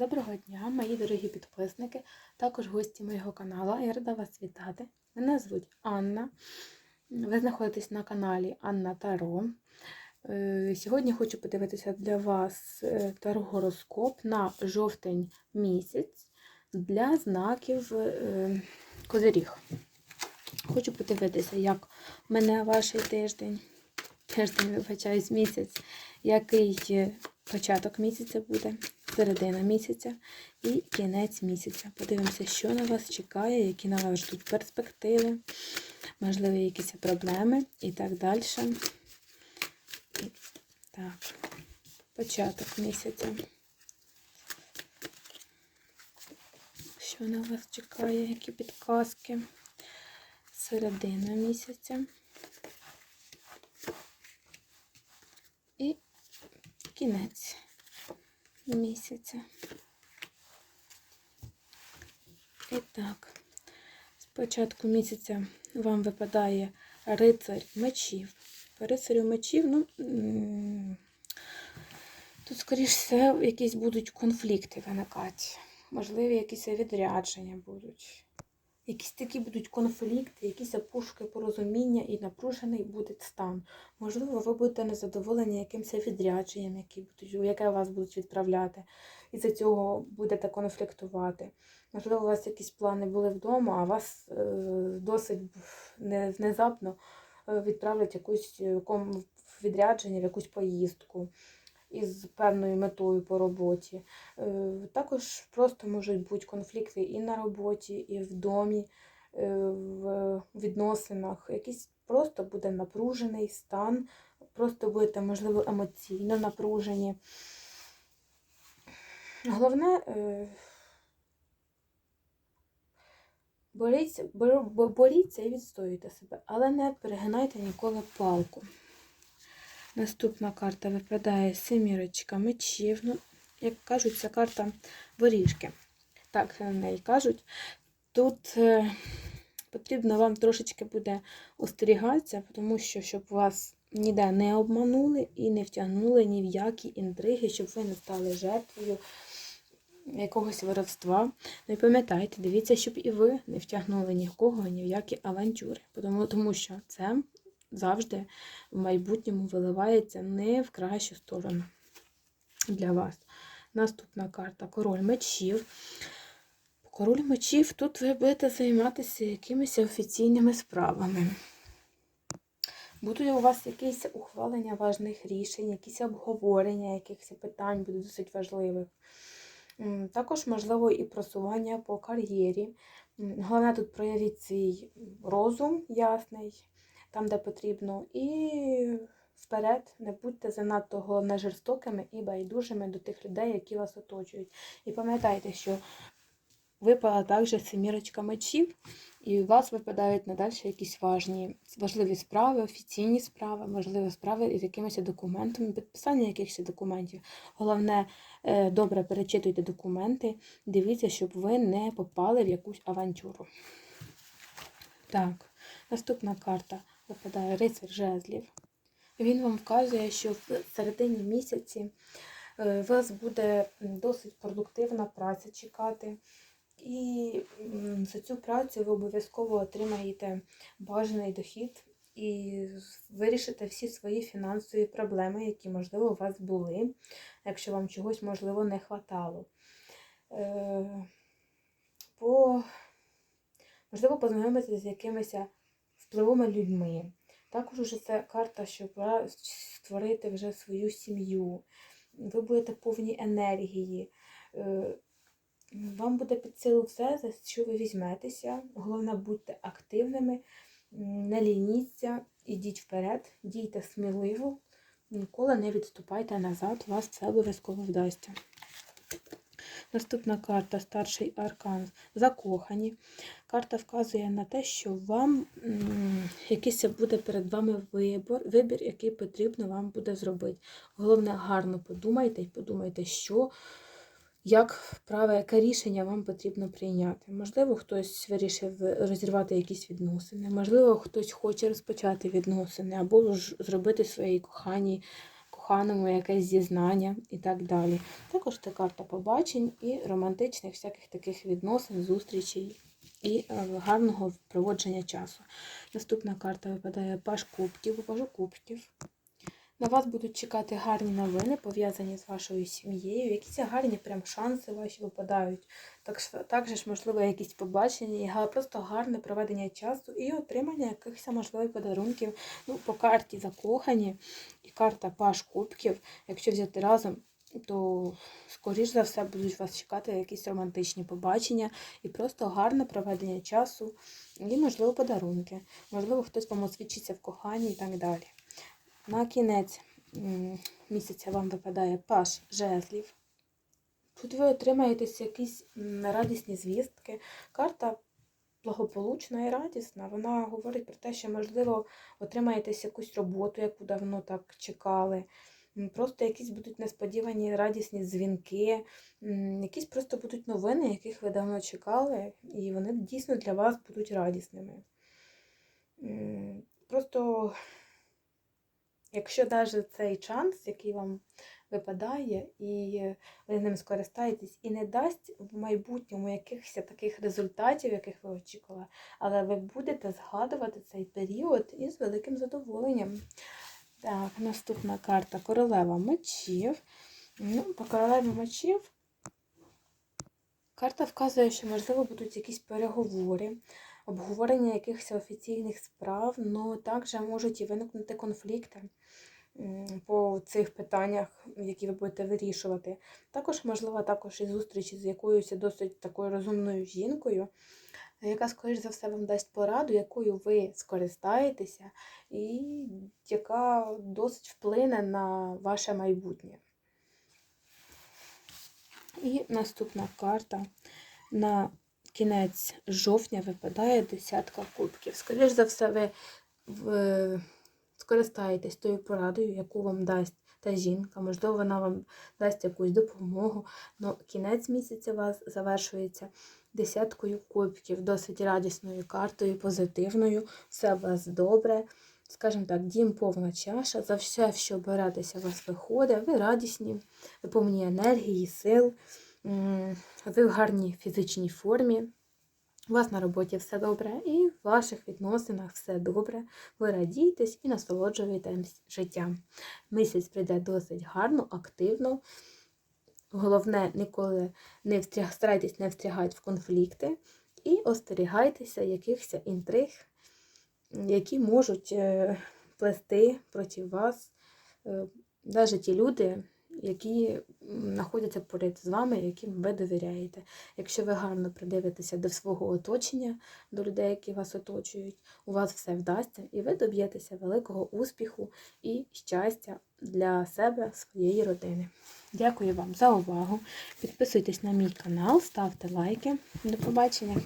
Доброго дня, мої дорогі підписники, також гості моєго каналу. Я рада вас вітати. Мене звуть Анна. Ви знаходитесь на каналі Анна Таро. Е, Сьогодні хочу подивитися для вас е, таро-гороскоп на жовтень місяць для знаків е, Козиріг. Хочу подивитися, як мене ваш тиждень, тиждень, вибачаюсь, місяць, який початок місяця буде, середина місяця і кінець місяця. Подивимося, що на вас чекає, які на вас ждуть перспективи, можливо, якісь проблеми і так далі. Так, початок місяця. Що на вас чекає, які підказки? Середина місяця. І кінець місяця. І так, з початку місяця вам випадає рицарь мечів. По рицарю мечів, ну, тут, скоріш все, якісь будуть конфлікти виникати. Можливі якісь відрядження будуть. Якісь такі будуть конфлікти, якісь опушки порозуміння і напружений буде стан. Можливо, ви будете незадоволені якимось відрядженням, які будуть, яке вас будуть відправляти, і за цього будете конфліктувати. Можливо, у вас якісь плани були вдома, а вас е, досить не- внезапно е, відправлять якусь е, відрядження, в якусь поїздку із певною метою по роботі. Е, Також просто можуть бути конфлікти і на роботі, і в домі, е, в відносинах. Якийсь просто буде напружений стан, просто будете, можливо, емоційно напружені. Головне, е, боріться, боріться і відстоюйте себе, але не перегинайте ніколи палку. Наступна карта випадає семірочка мечів. Ну, як кажуть, це карта воріжки. Так на неї кажуть. Тут е, потрібно вам трошечки буде остерігатися, тому що щоб вас ніде не обманули і не втягнули ні в які інтриги, щоб ви не стали жертвою якогось воровства. Ну і пам'ятайте, дивіться, щоб і ви не втягнули нікого ні в які авантюри. Тому, тому що це завжди в майбутньому виливається не в кращу сторону для вас. Наступна карта король мечів. Король мечів тут ви будете займатися якимись офіційними справами. Будуть у вас якісь ухвалення важних рішень, якісь обговорення якихось питань буде досить важливих. Також, можливо, і просування по кар'єрі. Головне тут проявіть свій розум ясний, там, де потрібно, і вперед не будьте занадто головне жорстокими і байдужими до тих людей, які вас оточують. І пам'ятайте, що випала також семірочка мечів, і у вас випадають надалі якісь важні, важливі справи, офіційні справи, можливі справи із якимись документами, підписання якихось документів. Головне, е, добре перечитуйте документи, дивіться, щоб ви не попали в якусь авантюру. Так, наступна карта випадає рицар жезлів. Він вам вказує, що в середині місяці е, вас буде досить продуктивна праця чекати. І за цю працю ви обов'язково отримаєте бажаний дохід і вирішите всі свої фінансові проблеми, які, можливо, у вас були, якщо вам чогось, можливо, не хватало. Е, По, можливо, познайомитися з якимись впливовими людьми. Також уже це карта, щоб створити вже свою сім'ю. Ви будете повні енергії. Е, Вам буде під силу все, за що ви візьметеся. Головне, будьте активними, не лініться, ідіть вперед, дійте сміливо, ніколи не відступайте назад, у вас це обов'язково вдасться. Наступна карта старший аркан закохані. Карта вказує на те, що вам якийсь буде перед вами вибір, вибір, який потрібно вам буде зробити. Головне, гарно подумайте і подумайте, що, як право, яке рішення вам потрібно прийняти. Можливо, хтось вирішив розірвати якісь відносини, можливо, хтось хоче розпочати відносини або ж зробити своїй коханій коханому якесь зізнання і так далі. Також це карта побачень і романтичних всяких таких відносин, зустрічей і е, гарного проводження часу. Наступна карта випадає Паш Кубків, Пажу Кубків. На вас будуть чекати гарні новини, пов'язані з вашою сім'єю. Якісь гарні прям шанси ваші випадають. Так, також, можливо, якісь побачення, га- просто гарне проведення часу і отримання якихось можливих подарунків. Ну, по карті закохані і карта Паш Кубків. Якщо взяти разом, то, скоріш за все, будуть вас чекати якісь романтичні побачення і просто гарне проведення часу, і, можливо, подарунки. Можливо, хтось вам освідчиться в коханні і так далі. На кінець місяця вам випадає паш жезлів. Тут ви отримаєтесь якісь радісні звістки. Карта благополучна і радісна. Вона говорить про те, що, можливо, отримаєтесь якусь роботу, яку давно так чекали. Просто якісь будуть несподівані радісні дзвінки, якісь просто будуть новини, яких ви давно чекали, і вони дійсно для вас будуть радісними. Просто Якщо навіть цей шанс, який вам випадає, і ви ним скористаєтесь, і не дасть в майбутньому якихось таких результатів, яких ви очікували, але ви будете згадувати цей період із великим задоволенням. Так, наступна карта королева мечів. Ну, по королеві мечів карта вказує, що, можливо, будуть якісь переговори, обговорення якихось офіційних справ, але також можуть і виникнути конфлікти по цих питаннях, які ви будете вирішувати. Також, можливо, також і зустрічі з якоюсь досить такою розумною жінкою, яка, скоріш за все, вам дасть пораду, якою ви скористаєтеся, і яка досить вплине на ваше майбутнє. І наступна карта на кінець жовтня випадає десятка кубків. Скоріш за все, ви скористаєтесь тою порадою, яку вам дасть та жінка. Можливо, вона вам дасть якусь допомогу. Но кінець місяця вас завершується десяткою кубків, досить радісною картою, позитивною. Все у вас добре. Скажімо так, дім повна чаша. За все, що беретеся, у вас виходить. Ви радісні, ви повні енергії, сил. Ви в гарній фізичній формі. У вас на роботі все добре, і в ваших відносинах все добре. Ви радієтесь і насолоджуєтесь життям. Місяць прийде досить гарно, активно. Головне, ніколи не встряг, старайтесь не встрягати в конфлікти і остерігайтеся якихось інтриг, які можуть е, плести проти вас навіть ті люди, які знаходяться поряд з вами, яким ви довіряєте. Якщо ви гарно придивитеся до свого оточення, до людей, які вас оточують, у вас все вдасться, і ви доб'єтеся великого успіху і щастя для себе, своєї родини. Дякую вам за увагу. Підписуйтесь на мій канал, ставте лайки. До побачення!